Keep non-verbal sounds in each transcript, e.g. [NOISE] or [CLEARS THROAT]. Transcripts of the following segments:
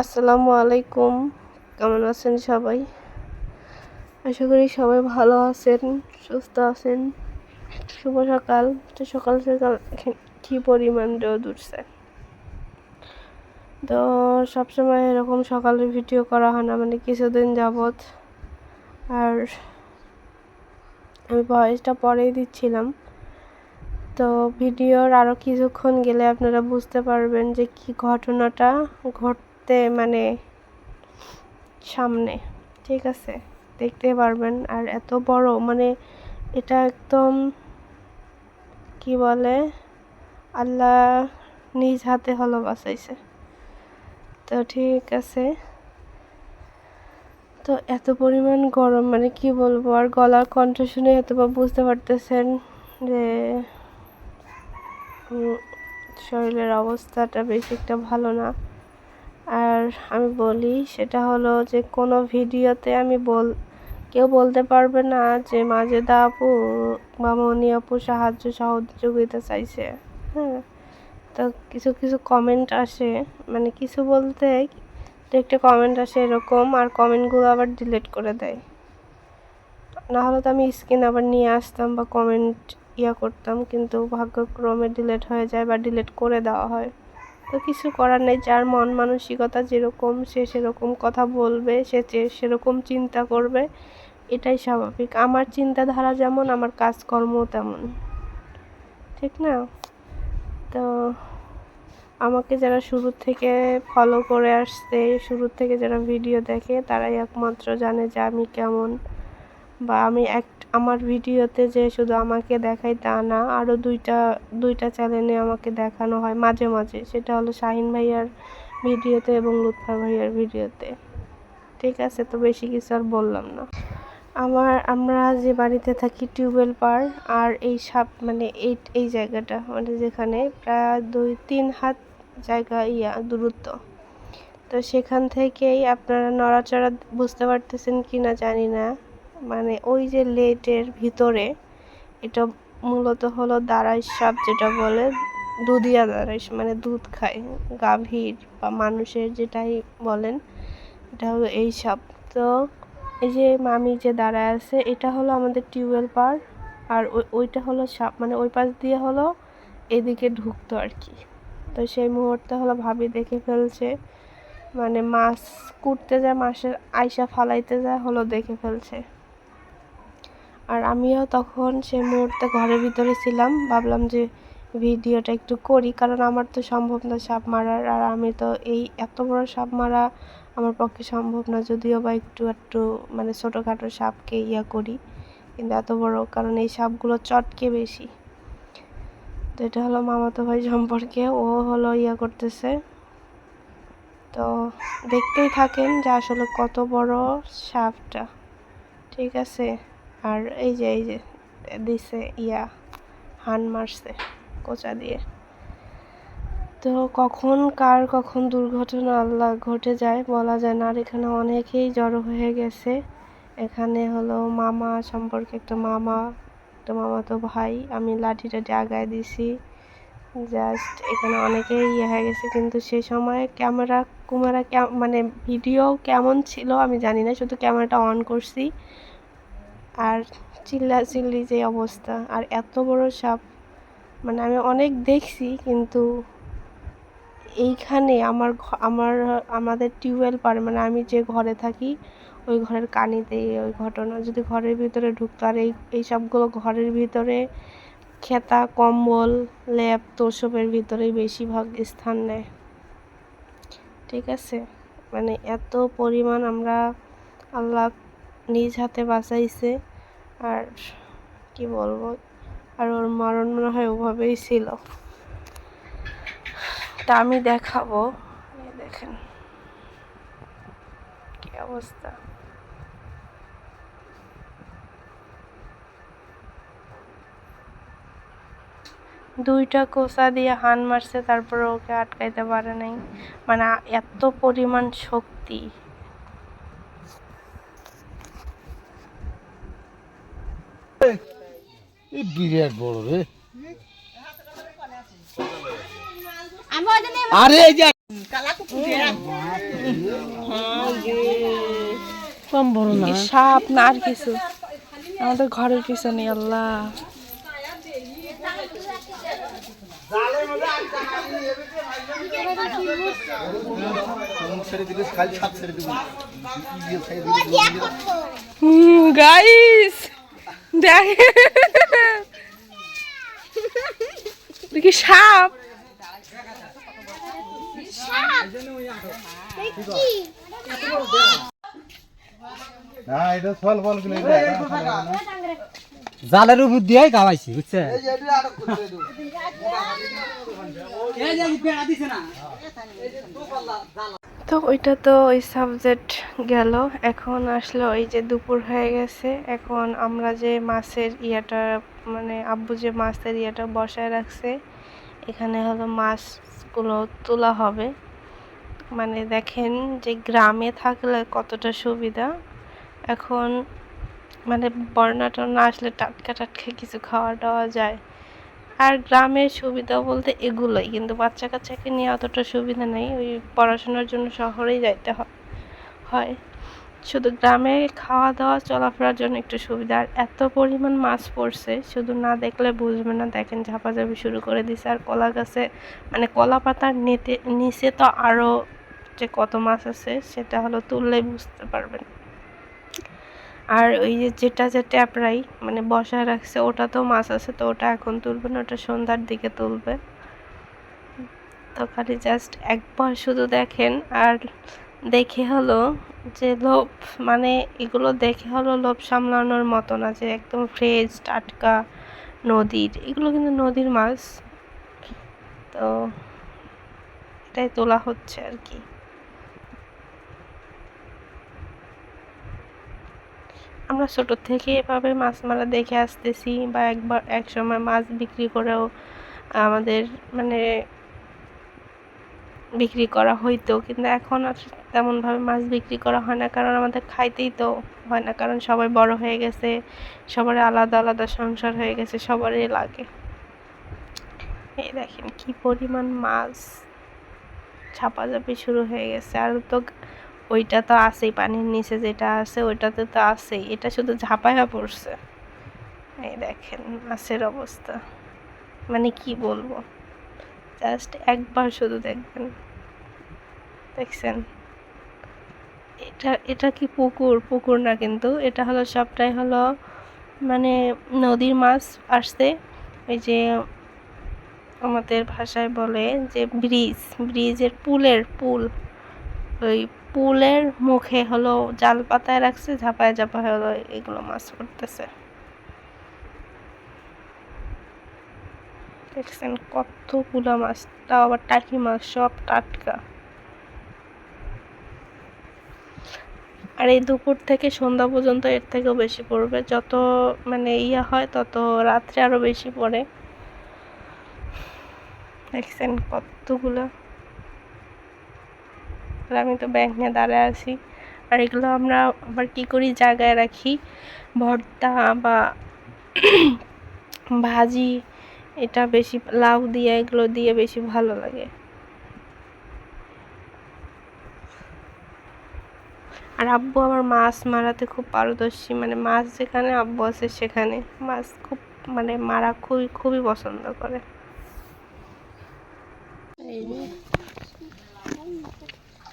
আসসালামু আলাইকুম। কেমন আছেন সবাই? আশা করি সবাই ভালো আছেন, সুস্থ আছেন। শুভ সকাল। তো সকাল সকাল কি পরিমাণ রোদ উঠছে? তো সবসময় এরকম সকালে ভিডিও করা হয় না মানে কিছুদিন যাবৎ। আর আমি ভয়েসটা পরেই দিচ্ছিলাম। তো ভিডিওর আরও কিছুক্ষণ গেলে আপনারা বুঝতে পারবেন যে কি ঘটনাটা ঘটতে মানে সামনে, ঠিক আছে? দেখতে পারবেন। আর এত বড় মানে এটা একদম কি বলে? আল্লাহ নিজ হাতে হলো বাঁচাইছে। তো ঠিক আছে। তো এত পরিমাণ গরম মানে কি বলব? আর গলার কণ্ঠ শুনে বা বুঝতে পারতেছেন যে শরীরের অবস্থাটা বেশি একটা ভালো না। আর আমি বলি সেটা হলো যে কোনো ভিডিওতে আমি বল, কেউ বলতে পারবে না যে মাজেদা আপু বা মনি আপু সাহায্য সহযোগিতা চাইছে। হ্যাঁ তো কিছু কিছু কমেন্ট আসে। মানে কিছু বলতে একটা কমেন্ট আসে এরকম, আর কমেন্টগুলো আবার ডিলিট করে দেয়। না হলে তো আমি স্ক্রিন আবার নিয়ে আসতাম বা কমেন্ট ইয়া করতাম, কিন্তু ভাগ্যক্রমে ডিলিট হয়ে যায় বা ডিলিট করে দেওয়া হয়। তো কিছু করার নেই। যার মন মানসিকতা যেরকম, সে সেরকম কথা বলবে, সে সেরকম চিন্তা করবে, এটাই স্বাভাবিক। আমার চিন্তাধারা যেমন, আমার কাজকর্মও তেমন। ঠিক না? তো আমাকে যারা শুরু থেকে ফলো করে আসছে, শুরু থেকে যারা ভিডিও দেখে, তারাই একমাত্র জানে যে আমি কেমন বা আমি এক আমার ভিডিওতে যে শুধু আমাকে দেখাই তা না, আরও দুইটা দুইটা চ্যানেলে আমাকে দেখানো হয় মাঝে মাঝে। সেটা হলো শাহিন ভাইয়ার ভিডিওতে এবং লুৎফা ভাইয়ার ভিডিওতে। ঠিক আছে, তো বেশি কিছু আর বললাম না। আমার, আমরা যে বাড়িতে থাকি টিউবওয়েল পার আর এই সাপ মানে এই এই জায়গাটা মানে যেখানে প্রায় দুই, তিন হাত জায়গা ইয়া, দূরত্ব। তো সেখান থেকেই আপনারা নড়াচড়া বুঝতে পারতেছেন কি না জানি না। মানে ওই যে লেটের ভিতরে এটা মূলত হলো দাঁড়াই সাপ যেটা বলে দুধিয়া দাঁড়াই মানে দুধ খায়, গাভীর বা মানুষের যেটাই বলেন এটা হলো এই সাপ। তো এই যে মামি যে দাঁড়ায় আছে, এটা হলো আমাদের টিউবওয়েল পার আর ওই, ওইটা হলো সাপ মানে ওই পাশ দিয়ে হলো এদিকে ঢুকতো আর কি। তো সেই মুহূর্তে হলো ভাবি দেখে ফেলছে মানে মাছ কুটতে যায়, মাছের আইসা ফালাইতে যায়, হলো দেখে ফেলছে। আর আমিও তখন সেই মুহূর্তে ঘরের ভিতরে ছিলাম। ভাবলাম যে ভিডিওটা একটু করি, কারণ আমার তো সম্ভব না সাপ মারার। আর আমি তো এই এত বড় সাপ মারা আমার পক্ষে সম্ভব না, যদিও বা একটু একটু মানে ছোটোখাটো সাপকে ইয়া করি, কিন্তু এত বড়, কারণ এই সাপগুলো চটকে বেশি। তো এটা হলো মামাতো ভাই সম্পর্কে, ও হলো ইয়া করতেছে। তো দেখতেই থাকেন যে আসলে কত বড় সাপটা, ঠিক আছে? আর এই যে এই যে, দিছে, ইয়া, হান মারছে কোচা দিয়ে। তো কখন কার কখন দুর্ঘটনা আল্লাহ ঘটে যায় বলা যায় না, আর এখানে অনেকেই জড়ো হয়ে গেছে। এখানে হলো মামা সম্পর্কে একটা মামা একটা মামা তো ভাই, আমি লাঠি টাঠি আগায় দিছি। জাস্ট এখানে অনেকেই ইয়ে হয়ে গেছে, কিন্তু সে সময় ক্যামেরা কুমেরা মানে ভিডিও কেমন ছিল আমি জানি না, শুধু ক্যামেরাটা অন করছি। আর চিল্লা চিল্লি যে অবস্থা, আর এত বড় সাপ মানে আমি অনেক দেখছি, কিন্তু এইখানে আমার আমার, আমাদের টিউবওয়েল পার মানে আমি যে ঘরে থাকি, ওই ঘরের কানিতে ওই ঘটনা, যদি ঘরের ভিতরে ঢুকতো, আর এই এই সবগুলো ঘরের ভিতরে খেতা, কম্বল, ল্যাপ তোষবের ভিতরেই বেশিরভাগ স্থান নেয়। ঠিক আছে? মানে এত পরিমাণ আমরা আল্লাহ নিজ হাতে বাঁচাইছে। আর কি বলব? আর ওর মরণ মনে হয় ওভাবেই ছিল। তা আমি দেখাবো। দেখেন। কি অবস্থা? দুইটা কোসা দিয়ে হান মারছে, তারপরে ওকে আটকাইতে পারে নাই। মানে এত পরিমাণ শক্তি। এই বিরাট বড় রে। আমি আরে এই যে কম বড় না। সাপ না আর কিছু। আমাদের ঘরের পিছনে আল্লাহ। গাইস দেখ দেখি সাপ হ্যাঁ এটা ফল ফলগুলো জালের উপর দিয়ে গাওয়াইছি বুঝছে? তো ওইটা তো ওই সাবজেক্ট গেল। এখন আসলো এই যে দুপুর হয়ে গেছে। এখন আমরা যে মাছের ইয়েটা মানে আব্বু যে মাছের ইয়েটা বসায় রাখছে এখানে হলো মাছগুলো তোলা হবে। মানে দেখেন যে গ্রামে থাকলে কতটা সুবিধা। এখন মানে বন্যা টন্যা আসলে টাটকা টাটকা কিছু খাওয়া দাওয়া যায়। আর গ্রামের সুবিধা বলতে এগুলোই, কিন্তু বাচ্চা কাচ্চাকে নিয়ে অতটা সুবিধা নেই। ওই পড়াশোনার জন্য শহরেই যাইতে হয়। শুধু গ্রামে খাওয়া দাওয়া চলাফেরার জন্য একটু সুবিধা। আর এত পরিমাণ মাছ পড়ছে, শুধু না দেখলে বুঝবে না। দেখেন ঝাপাঝাপি শুরু করে দিছে। আর কলা গাছে মানে কলা পাতার নেতে, নিচে তো আরও যে কত মাছ আছে, সেটা হলো তুললেই বুঝতে পারবেন। আর ওই যে যেটা যে ট্যাপরাই মানে বসায় রাখছে, ওটা তো মাছ আছে, তো ওটা এখন তুলবে না, ওটা সন্ধ্যার দিকে তুলবে। তো খালি জাস্ট একবার শুধু দেখেন, আর দেখে হলো যে লোভ মানে এগুলো দেখে হলো লোভ সামলানোর মতো না, যে একদম ফ্রেশ টাটকা নদীর, এগুলো কিন্তু নদীর মাছ। তো এটাই তোলা হচ্ছে আর কি। আমরা ছোট থেকে এভাবে মাছ মারা দেখে আসতেছি বা একবার এক সময় মাছ বিক্রি করেও আমাদের মানে বিক্রি করা হইতো। কিন্তু এখন আর তেমনভাবে মাছ বিক্রি করা হয় না, কারণ আমাদের খাইতেই তো হয় না, কারণ সবাই বড় হয়ে গেছে সবার আলাদা আলাদা সংসার হয়ে গেছে, সবারই লাগে। এই দেখেন কি পরিমাণ মাছ ঝাপাঝাপি শুরু হয়ে গেছে। আর তো ওইটা তো আছেই, পানির নিচে যেটা আছে ওইটাতে তো আছেই। এটা শুধু ঝাপায়া পড়ছে। এই দেখেন, মাছের অবস্থা। মানে কি বলব? জাস্ট একবার শুধু দেখবেন। দেখছেন? এটা এটা কি পুকুর? পুকুর না কিন্তু। এটা হলো সবটাই হলো মানে নদীর মাছ আসছে ওই যে আমাদের ভাষায় বলে যে ব্রিজ, ব্রিজের পুলের পুল। ওই পুলের মুখে হলো জাল পাতায় রাখছে, ঝাপায় ঝাপায় হলো এগুলো মাছ পড়তেছে দেখছেন কতগুলো মাছ, তাও আবার টাকি মাছ, সব টাটকা। আর এই দুপুর থেকে সন্ধ্যা পর্যন্ত এর থেকেও বেশি পড়বে। যত মানে ইয়া হয়, তত রাত্রে আরও বেশি পড়ে। দেখছেন কতগুলো আর আমি তো ব্যাংক নিয়ে দাঁড়ায় আছি। আর এগুলো আমরা আবার কি করি? জায়গায় রাখি। ভর্তা বা [CLEARS THROAT] ভাজি, এটা বেশি লাউ দিয়ে, এগুলো দিয়ে বেশি ভালো লাগে। আর আব্বু আমার মাছ মারাতে খুব পারদর্শী। মানে মাছ যেখানে, আব্বু আছে সেখানে। মাছ খুব মানে মারা খুবই খুবই পছন্দ করে। এই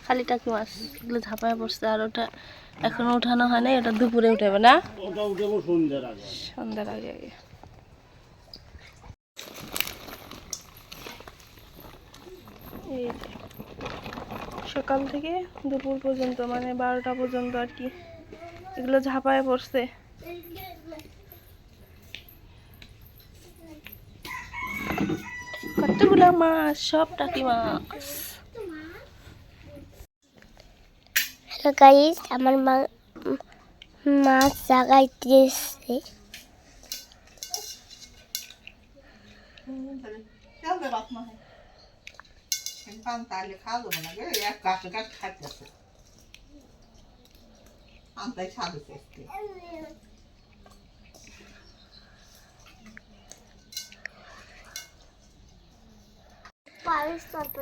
খালি টাকি মাছ এগুলো ঝাঁপায় পড়ছে আর ওটা এখনও উঠানো হয় না ওটা দুপুরে উঠাবে না? সন্ধ্যার আগে। আগে সকাল থেকে দুপুর পর্যন্ত মানে বারোটা পর্যন্ত আর কি এগুলো ঝাপায় পড়ছে। কতগুলো মাছ? সব টাকি মাছ। হ্যালো গাইস, আমার মা মাছ জাগাইতে এসছে তাহলে খাওয়া যাবে না গে এক গাছ গাছ খাইতেছে আনতাই সাধু চেষ্টা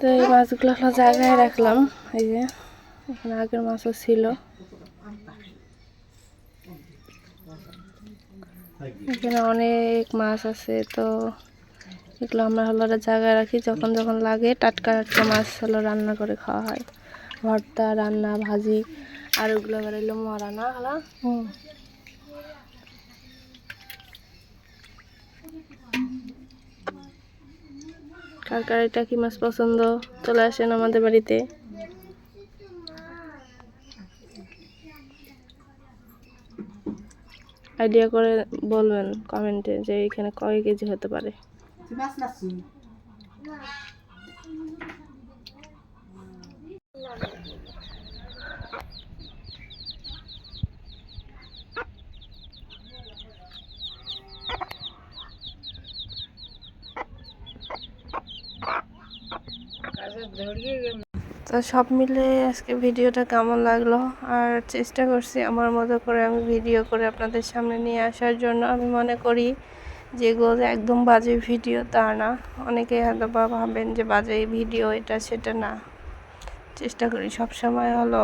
তো এই মাছগুলো জায়গায় রাখলাম, এই যে। এখানে আগের মাছও ছিল। এখানে অনেক মাছ আছে, তো এগুলো আমরা হলো জায়গায় রাখি, যখন যখন লাগে টাটকা টাটকা মাছ হলো রান্না করে খাওয়া হয়। ভর্তা, রান্না, ভাজি, আর ওগুলো আবার এলো মরা, না হলা কার কার কি মাছ পছন্দ? চলে আসেন আমাদের বাড়িতে। আইডিয়া করে বলবেন কমেন্টে যে এখানে কয় কেজি হতে পারে। তো সব মিলে আজকে ভিডিওটা কেমন লাগল? আর চেষ্টা করছি আমার মতো করে আমি ভিডিও করে আপনাদের সামনে নিয়ে আসার জন্য। আমি মনে করি যেগুলো একদম বাজে ভিডিও, তা না। অনেকে হয়তো বা ভাবেন যে বাজে ভিডিও, এটা সেটা না। চেষ্টা করি সব সময় হলো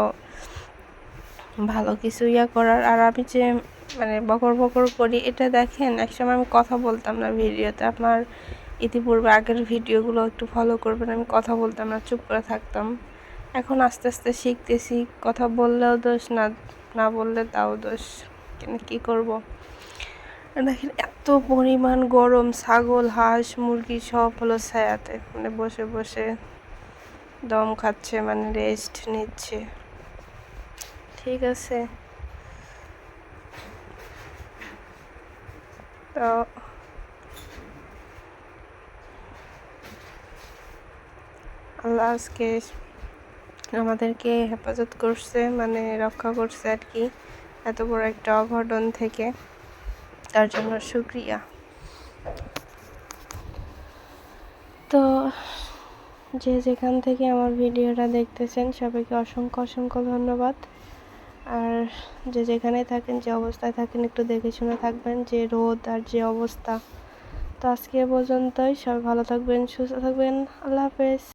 ভালো কিছু ইয়া করার। আর আমি যে মানে বকর বকর করি, এটা দেখেন, একসময় আমি কথা বলতাম না ভিডিওতে। আপনার ইতিপূর্বে আগের ভিডিওগুলো একটু ফলো করবেন, আমি কথা বলতাম না, চুপ করে থাকতাম। এখন আস্তে আস্তে শিখতেছি। কথা বললেও দোষ না না বললে তাও দোষ। কেন, কী করব? দেখেন, এত পরিমাণ গরম, ছাগল, হাঁস, মুরগি সব হলো ছায়াতে। মানে বসে বসে দম খাচ্ছে মানে রেস্ট নিচ্ছে। ঠিক আছে? তো আল্লাহ আজকে আমাদেরকে হেফাজত করছে মানে রক্ষা করছে আর কি। এত বড় একটা অঘটন থেকে। তার জন্য শুক্রিয়া। তো যে যেখান থেকে আমার ভিডিওটা দেখতেছেন, সবাইকে অসংখ্য অসংখ্য ধন্যবাদ। আর যে যেখানে থাকেন, যে অবস্থায় থাকেন, একটু দেখে শুনে থাকবেন যে রোদ আর যে অবস্থা। তো আজকে পর্যন্তই। সবাই ভালো থাকবেন, সুস্থ থাকবেন। আল্লাহ হাফেজ।